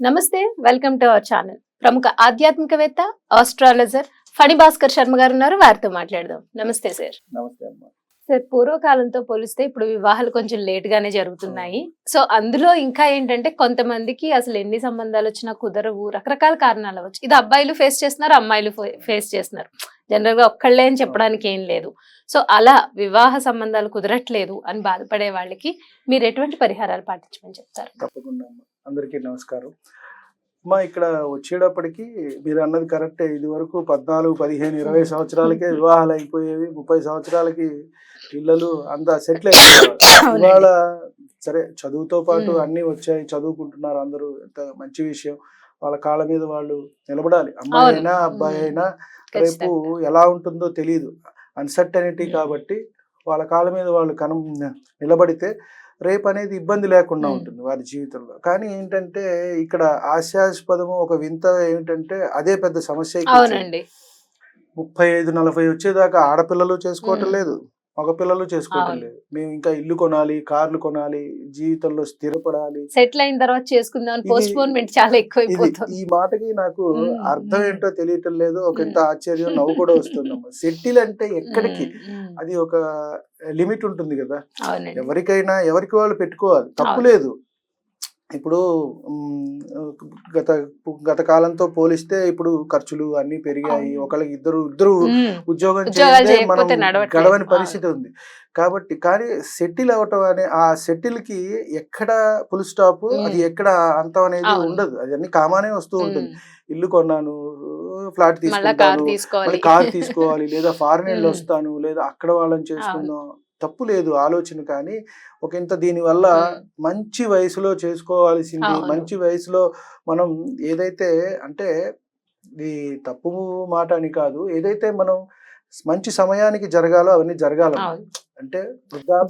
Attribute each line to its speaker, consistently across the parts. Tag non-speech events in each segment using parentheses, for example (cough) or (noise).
Speaker 1: నమస్తే welcome to our channel. ప్రముఖ ఆధ్యాత్మికవేత్త ఆస్ట్రాలజర్ ఫణి భాస్కర్ శర్మ గారు ఉన్నారు. వారితో మాట్లాడదాం. నమస్తే సార్.
Speaker 2: నమస్తే
Speaker 1: సార్ పూర్వకాలంతో పోలిస్తే ఇప్పుడు వివాహాలు కొంచెం లేట్ గానే జరుగుతున్నాయి. సో అందులో ఇంకా ఏంటంటే కొంతమందికి అసలు ఎన్ని సంబంధాలు వచ్చినా కుదరవు. రకరకాల కారణాలు అవ్వచ్చు. ఇది అబ్బాయిలు ఫేస్ చేస్తున్నారు అమ్మాయిలు ఫేస్ చేస్తున్నారు. జనరల్గా ఒక్కళ్ళే అని చెప్పడానికి ఏం లేదు. సో అలా వివాహ సంబంధాలు కుదరట్లేదు అని బాధపడే వాళ్ళకి మీరు ఎటువంటి పరిహారాలు పాటించమని చెప్తారు?
Speaker 2: తప్పకుండా అందరికీ నమస్కారం అమ్మా ఇక్కడ వచ్చేటప్పటికి మీరు అన్నది కరెక్టే ఇది వరకు పద్నాలుగు పదిహేను ఇరవై సంవత్సరాలకే వివాహాలు అయిపోయేవి ముప్పై సంవత్సరాలకి పిల్లలు అంతా సెటిల్ అయిపోయేవారు
Speaker 1: అవునండి.
Speaker 2: ఇవాళ సరే చదువుతో పాటు. అన్ని వచ్చాయి చదువుకుంటున్నారు అందరూ ఎంత మంచి విషయం వాళ్ళ కాళ్ళ మీద వాళ్ళు నిలబడాలి అమ్మాయి. అయినా అబ్బాయి. అయినా రేపు. ఎలా ఉంటుందో తెలియదు అన్సర్టనిటీ. కాబట్టి వాళ్ళ కాళ్ళ మీద వాళ్ళు కనం నిలబడితే రేపు అనేది ఇబ్బంది లేకుండా. ఉంటుంది వారి జీవితంలో కానీ ఏంటంటే ఇక్కడ ఆశాస్పదము ఒక వింత ఏంటంటే అదే పెద్ద సమస్య ముప్పై ఐదు నలభై వచ్చేదాకా ఆడపిల్లలు చేసుకోవటం. లేదు మగపిల్లలు చేసుకోవటం. లేదు మేము ఇంకా ఇల్లు కొనాలి కార్లు కొనాలి జీవితంలో స్థిరపడాలి
Speaker 1: సెటిల్ అయిన తర్వాత చేసుకుందాం
Speaker 2: ఇది-
Speaker 1: పోస్ట్ పోన్మెంట్ చాలా ఎక్కువైపోతుంది
Speaker 2: ఈ మాటకి నాకు. అర్థం. ఏంటో తెలియటం లేదు ఒక ఇంత
Speaker 1: మ్మ్.
Speaker 2: ఆశ్చర్యం నవ్వు కూడా వస్తుందమ్మా సెటిల్ అంటే ఎక్కడికి. అది ఒక లిమిట్ ఉంటుంది కదా ఎవరికైనా ఎవరికి వాళ్ళు పెట్టుకోవాలి తప్పు. లేదు ఇప్పుడు గత గత కాలంతో పోలిస్తే ఇప్పుడు ఖర్చులు అన్ని పెరిగాయి. ఒకళ్ళకి ఇద్దరు ఇద్దరు ఉద్యోగం చేస్తే మనం. గడవని. పరిస్థితి ఉంది కాబట్టి కానీ సెటిల్ అవటం అనే ఆ సెటిల్కి ఎక్కడ ఫుల్ స్టాప్. అది ఎక్కడ అంతం అనేది. ఉండదు అది అన్ని కామానే వస్తూ ఉంటుంది. ఇల్లు కొన్నాను ఫ్లాట్ తీసుకుంటాను కార్ తీసుకోవాలి లేదా (laughs) ఫారెన్ వెళ్ళి. వస్తాను లేదా అక్కడ వాళ్ళని చేసుకుందాం తప్పు లేదు ఆలోచన కానీ ఒక ఇంత దీని వల్ల
Speaker 1: మ్మ్.
Speaker 2: మంచి వయసులో చేసుకోవాల్సింది. మంచి వయసులో మనం ఏదైతే అంటే ఇది తప్పు మాట అని కాదు ఏదైతే మనం మంచి సమయానికి జరగాలో అవన్నీ జరగాలి. అంటే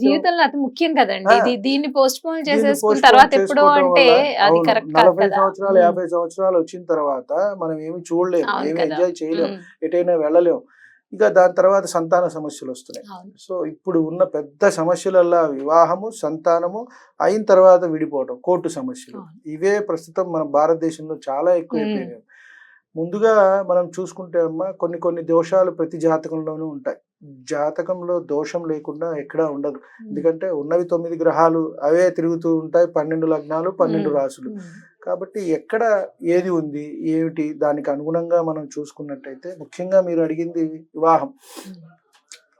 Speaker 1: జీవితంలో అతి ముఖ్యం కదండి దీన్ని పోస్ట్ పోన్ చేసేసుకున్న తర్వాత ఎప్పుడో అంటే అది కరెక్ట్
Speaker 2: నలభై సంవత్సరాలు యాభై సంవత్సరాలు వచ్చిన తర్వాత మనం ఏమి చూడలేము ఏమి. ఎంజాయ్ చేయలేము ఎటైనా వెళ్ళలేము ఇక దాని తర్వాత సంతాన సమస్యలు వస్తున్నాయి. సో ఇప్పుడు ఉన్న పెద్ద సమస్యలల్లా వివాహము సంతానము అయిన తర్వాత విడిపోవడం కోర్టు సమస్యలు. ఇవే ప్రస్తుతం మన భారతదేశంలో చాలా ఎక్కువైపోయినాయి. ముందుగా మనం చూసుకుంటే అమ్మా కొన్ని కొన్ని దోషాలు ప్రతి జాతకంలోనూ ఉంటాయి. జాతకంలో దోషం లేకుండా ఎక్కడా ఉండదు. ఎందుకంటే ఉన్నవి తొమ్మిది గ్రహాలు అవే తిరుగుతూ ఉంటాయి. పన్నెండు లగ్నాలు పన్నెండు రాసులు. కాబట్టి ఎక్కడ ఏది ఉంది ఏమిటి దానికి అనుగుణంగా మనం చూసుకున్నట్టయితే ముఖ్యంగా మీరు అడిగింది వివాహం.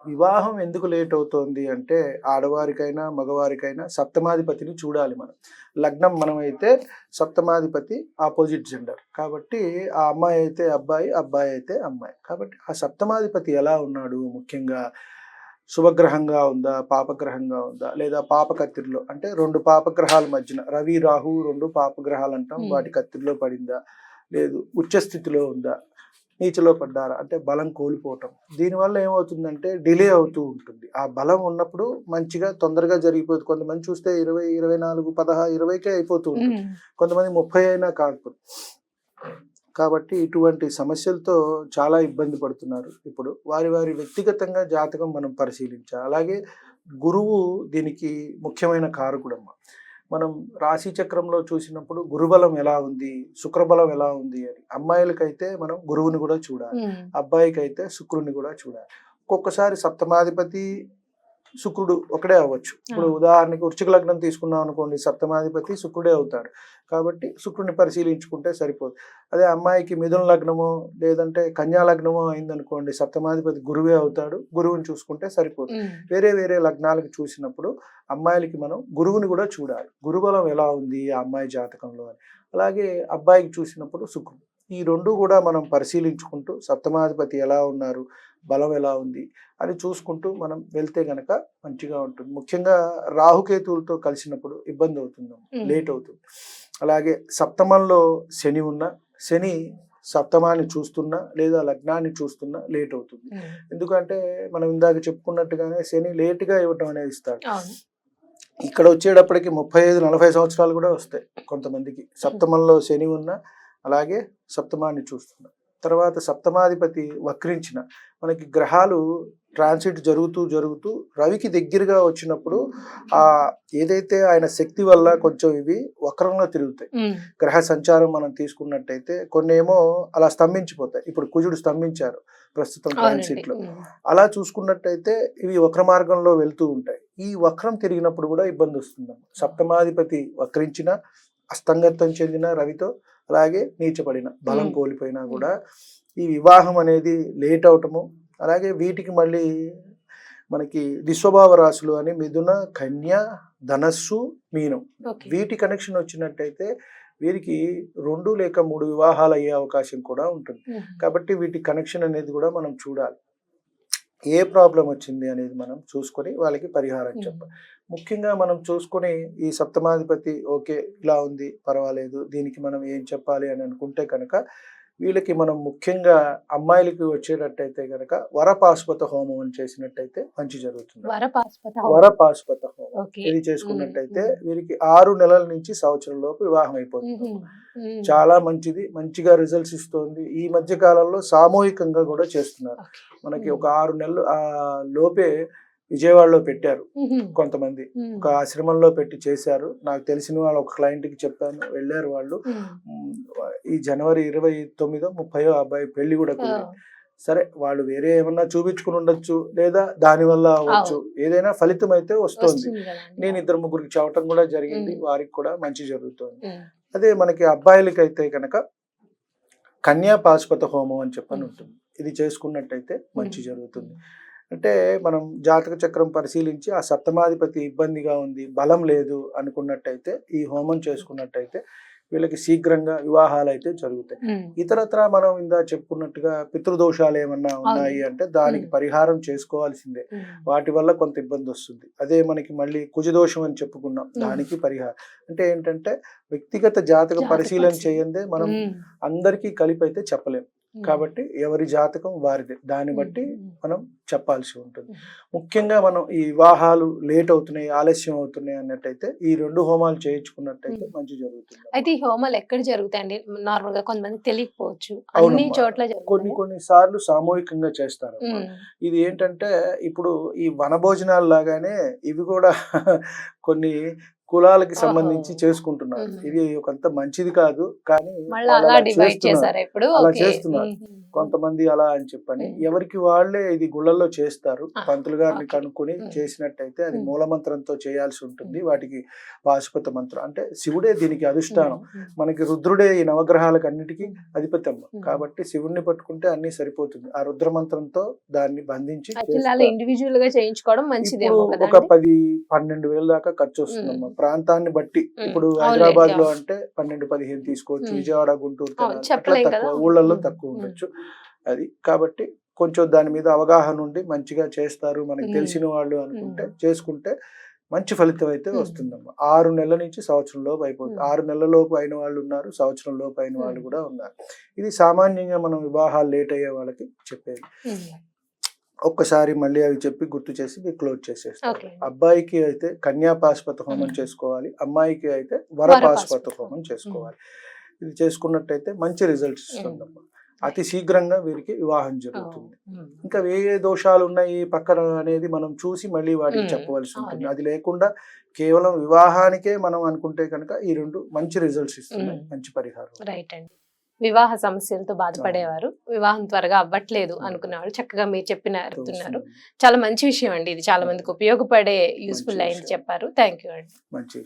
Speaker 2: వివాహం ఎందుకు లేట్ అవుతోంది అంటే ఆడవారికైనా మగవారికైనా సప్తమాధిపతిని చూడాలి మనం. లగ్నం మనం అయితే సప్తమాధిపతి ఆపోజిట్ జెండర్. కాబట్టి ఆ అమ్మాయి అయితే అబ్బాయి అబ్బాయి అయితే అమ్మాయి. కాబట్టి ఆ సప్తమాధిపతి ఎలా ఉన్నాడు ముఖ్యంగా? శుభగ్రహంగా ఉందా పాపగ్రహంగా ఉందా లేదా పాపకత్తిరిలో అంటే రెండు పాపగ్రహాల మధ్యన రవి రాహు రెండు పాపగ్రహాలు అంటాం. వాటి కత్తిరిలో పడిందా లేదు ఉచ్చస్థితిలో ఉందా నీచలో పడ్డారా అంటే బలం కోల్పోవటం. దీనివల్ల ఏమవుతుందంటే డిలే అవుతూ ఉంటుంది. ఆ బలం ఉన్నప్పుడు మంచిగా తొందరగా జరిగిపోతుంది కొంతమంది చూస్తే ఇరవై ఇరవై నాలుగు పదహారు ఇరవైకే అయిపోతూ ఉంటుంది. కొంతమంది ముప్పై అయినా కాకపోతే. కాబట్టి ఇటువంటి సమస్యలతో చాలా ఇబ్బంది పడుతున్నారు. ఇప్పుడు వారి వారి వ్యక్తిగతంగా జాతకం మనం పరిశీలించాలి. అలాగే గురువు దీనికి ముఖ్యమైన కారకుడమ్మ. మనం రాశి చక్రంలో చూసినప్పుడు గురుబలం ఎలా ఉంది? శుక్రబలం ఎలా ఉంది అని. అమ్మాయిలకైతే మనం గురువుని కూడా చూడాలి. అబ్బాయికి అయితే శుక్రుడిని కూడా చూడాలి. ఒక్కొక్కసారి సప్తమాధిపతి శుక్రుడు ఒకడే అవ్వచ్చు. ఇప్పుడు. ఉదాహరణకి వృచ్చిక లగ్నం తీసుకున్నాం అనుకోండి సప్తమాధిపతి శుక్రుడే అవుతాడు. కాబట్టి శుక్రుడిని పరిశీలించుకుంటే సరిపోదు. అదే అమ్మాయికి మిథున లగ్నమో లేదంటే కన్యా లగ్నమో అయిందనుకోండి సప్తమాధిపతి గురువే అవుతాడు. గురువుని చూసుకుంటే సరిపోదు. వేరే వేరే లగ్నాలకు చూసినప్పుడు అమ్మాయిలకి మనం గురువుని కూడా చూడాలి. గురుబలం ఎలా ఉంది ఆ అమ్మాయి జాతకంలో అని. అలాగే అబ్బాయికి చూసినప్పుడు శుక్రుడు. ఈ రెండు కూడా మనం పరిశీలించుకుంటూ సప్తమాధిపతి ఎలా ఉన్నారు బలం ఎలా ఉంది అని చూసుకుంటూ మనం వెళ్తే గనక మంచిగా ఉంటుంది. ముఖ్యంగా రాహుకేతువులతో కలిసినప్పుడు ఇబ్బంది అవుతుంది. లేట్ అవుతుంది. అలాగే సప్తమంలో శని ఉన్న శని సప్తమాన్ని చూస్తున్నా లేదా లగ్నాన్ని చూస్తున్నా లేట్ అవుతుంది. ఎందుకంటే మనం ఇందాక చెప్పుకున్నట్టుగానే శని లేటుగా ఇవ్వటం అనేది ఇస్తాడు. ఇక్కడ వచ్చేటప్పటికి ముప్పై ఐదు నలభై సంవత్సరాలు కూడా వస్తాయి కొంతమందికి. సప్తమంలో శని ఉన్న అలాగే సప్తమాన్ని చూస్తున్నా. తర్వాత సప్తమాధిపతి వక్రించిన మనకి గ్రహాలు ట్రాన్సిట్ జరుగుతూ జరుగుతూ రవికి దగ్గరగా వచ్చినప్పుడు ఆ ఏదైతే ఆయన శక్తి వల్ల కొంచెం ఇవి వక్రంలో తిరుగుతాయి. గ్రహ సంచారం మనం తీసుకున్నట్టయితే కొన్ని ఏమో అలా స్తంభించిపోతాయి. ఇప్పుడు కుజుడు స్తంభించారు ప్రస్తుతం
Speaker 1: ట్రాన్సిట్లో
Speaker 2: అలా చూసుకున్నట్టయితే ఇవి వక్ర మార్గంలో వెళ్తూ ఉంటాయి. ఈ వక్రం తిరిగినప్పుడు కూడా ఇబ్బంది వస్తుంది సప్తమాధిపతి వక్రించిన అస్తంగత్వం చెందిన రవితో అలాగే నీచపడిన బలం. కోల్పోయినా కూడా ఈ వివాహం అనేది లేట్ అవటము అలాగే వీటికి మళ్ళీ మనకి దిస్వభావ రాశులు అని మిథున కన్య ధనస్సు మీనం. వీటి కనెక్షన్ వచ్చినట్టయితే వీరికి రెండు లేక మూడు వివాహాలు అయ్యే అవకాశం కూడా ఉంటుంది. కాబట్టి వీటి కనెక్షన్ అనేది కూడా మనం చూడాలి. ఏ ప్రాబ్లం వచ్చింది అనేది మనం చూసుకొని వాళ్ళకి పరిహారం చెప్పాలి ముఖ్యంగా మనం చూసుకొని ఈ సప్తమాధిపతి ఓకే ఇలా ఉంది పర్వాలేదు దీనికి మనం ఏం చెప్పాలి అని అనుకుంటే కనుక వీళ్ళకి మనం ముఖ్యంగా అమ్మాయిలకి వచ్చేటట్టయితే కనుక వరపాశుపత హోమం అని చేసినట్టయితే మంచి జరుగుతుంది. వరపాశుపత హోమం. ఇది చేసుకున్నట్టయితే వీరికి ఆరు నెలల నుంచి సంవత్సరం లోపు వివాహం అయిపోతుంది. చాలా మంచిది. మంచిగా రిజల్ట్స్ ఇస్తోంది. ఈ మధ్య కాలంలో సామూహికంగా కూడా చేస్తున్నారు. మనకి ఒక ఆరు నెలలు ఆ లోపే విజయవాడలో పెట్టారు కొంతమంది. ఒక ఆశ్రమంలో పెట్టి చేశారు. నాకు తెలిసిన వాళ్ళు ఒక client కి చెప్పాను. వెళ్ళారు వాళ్ళు. ఈ జనవరి ఇరవై తొమ్మిదో ముప్పయో అబ్బాయి పెళ్ళి కూడా కుదిరింది. సరే వాళ్ళు వేరే ఏమన్నా చూపించుకుని ఉండొచ్చు లేదా దాని వల్ల అవ్వచ్చు ఏదైనా ఫలితం అయితే వస్తుంది. నేను ఇద్దరు ముగ్గురికి చెప్పటం కూడా జరిగింది. వారికి కూడా మంచి జరుగుతుంది. అదే మనకి అబ్బాయిలకి అయితే కనుక కన్యా పాశుపత హోమం అని చెప్పని. ఉంటుంది. ఇది చేసుకున్నట్టయితే మంచి. జరుగుతుంది. అంటే మనం జాతక చక్రం పరిశీలించి ఆ సప్తమాధిపతి ఇబ్బందిగా ఉంది బలం లేదు అనుకున్నట్టయితే ఈ హోమం చేసుకున్నట్టయితే వీళ్ళకి శీఘ్రంగా వివాహాలు అయితే జరుగుతాయి ఇతరత్ర మనం ఇందా చెప్పుకున్నట్టుగా పితృదోషాలు ఏమన్నా ఉన్నాయి అంటే దానికి. పరిహారం చేసుకోవాల్సిందే. వాటి వల్ల కొంత ఇబ్బంది వస్తుంది. అదే మనకి మళ్ళీ కుజదోషం అని చెప్పుకున్నాం. దానికి పరిహారం. అంటే ఏంటంటే వ్యక్తిగత జాతక పరిశీలన. చేయందే మనం అందరికీ కలిపి అయితే చెప్పలేం.
Speaker 1: ఉమ్,
Speaker 2: కాబట్టి ఎవరి జాతకం వారిదే. దాన్ని
Speaker 1: ఉమ్,
Speaker 2: బట్టి మనం చెప్పాల్సి ఉంటుంది.
Speaker 1: ఉమ్.
Speaker 2: ముఖ్యంగా మనం ఈ వివాహాలు లేట్ అవుతున్నాయి ఆలస్యం అవుతున్నాయి అన్నట్టయితే ఈ రెండు హోమాలు చేయించుకున్నట్టయితే
Speaker 1: ఉమ్.
Speaker 2: మంచి జరుగుతుంది.
Speaker 1: అయితే ఈ హోమాలు ఎక్కడ జరుగుతాయండి? నార్మల్గా కొంతమంది తెలియకపోవచ్చు. అన్ని. చోట్ల
Speaker 2: కొన్ని కొన్ని సార్లు సామూహికంగా చేస్తారు ఇది ఏంటంటే ఇప్పుడు ఈ వనభోజనాలు లాగానే ఇవి కూడా (laughs) కొన్ని కులాలకి. సంబంధించి చేసుకుంటున్నారు. ఇది ఒకంత మంచిది కాదు కానీ
Speaker 1: అలా
Speaker 2: చేస్తున్నారు. కొంతమంది అలా అని చెప్పని. ఎవరికి వాళ్ళే ఇది గుళ్ళల్లో చేస్తారు పంతులు గారిని. కనుక్కొని. చేసినట్టయితే అది. మూలమంత్రంతో చేయాల్సి ఉంటుంది. వాటికి పాశుపత మంత్రం అంటే శివుడే దీనికి అధిష్టానం మనకి రుద్రుడే ఈ నవగ్రహాలకు అన్నిటికీ. అధిపత్యం. కాబట్టి శివుణ్ణి పట్టుకుంటే అన్ని సరిపోతుంది ఆ రుద్ర మంత్రంతో దాన్ని బంధించి.
Speaker 1: ఇండివిజువల్గా చేయించుకోవడం కదా
Speaker 2: ఒక పది పన్నెండు వేల దాకా ఖర్చు వస్తుందమ్మా ప్రాంతాన్ని బట్టి. ఇప్పుడు
Speaker 1: హైదరాబాద్లో.
Speaker 2: అంటే పన్నెండు పదిహేను తీసుకోవచ్చు. విజయవాడ గుంటూరు. ఊళ్ళల్లో. తక్కువ. ఉండొచ్చు అది కాబట్టి కొంచెం దాని మీద అవగాహన ఉండి మంచిగా చేస్తారు మనకి. తెలిసిన వాళ్ళు అనుకుంటే. చేసుకుంటే మంచి ఫలితం అయితే
Speaker 1: మ్మ్.
Speaker 2: వస్తుందమ్మా ఆరు నెలల నుంచి సంవత్సరం లోపు అయిపోతుంది. ఆరు నెలల లోపు అయిన వాళ్ళు ఉన్నారు సంవత్సరం లోపు అయిన వాళ్ళు. కూడా ఉన్నారు ఇది సామాన్యంగా మనం వివాహాలు లేట్ అయ్యే వాళ్ళకి చెప్పేది ఒక్కసారి మళ్ళీ అవి చెప్పి గుర్తు చేసి మీరు క్లోజ్ చేసేస్తారు. అబ్బాయికి అయితే కన్యా పాశుపత హోమం. చేసుకోవాలి అమ్మాయికి అయితే వర పాశుపత
Speaker 1: వరపాశుపత
Speaker 2: హోమం
Speaker 1: హోమం.
Speaker 2: చేసుకోవాలి ఇది చేసుకున్నట్టయితే మంచి రిజల్ట్స్ ఇస్తుందమ్మా అతి శీఘ్రంగా వీరికి వివాహం జరుగుతుంది. ఇంకా ఏ ఏ దోషాలు ఉన్నాయి పక్కన అనేది మనం చూసి మళ్ళీ వాటికి. చెప్పవలసి ఉంటుంది. అది లేకుండా కేవలం వివాహానికే మనం అనుకుంటే కనుక ఈ రెండు మంచి రిజల్ట్స్ ఇస్తున్నాయి. మంచి పరిహారం.
Speaker 1: రైట్ అండి. వివాహ సమస్యలతో బాధపడేవారు. వివాహం త్వరగా అవ్వట్లేదు అనుకునేవాళ్ళు చక్కగా మీరు చెప్పిన చెప్తున్నారు. చాలా మంచి విషయం అండి ఇది. చాలా మందికి ఉపయోగపడే యూస్ఫుల్ అయింది. చెప్పారు. థ్యాంక్ యూ అండి.
Speaker 2: మంచి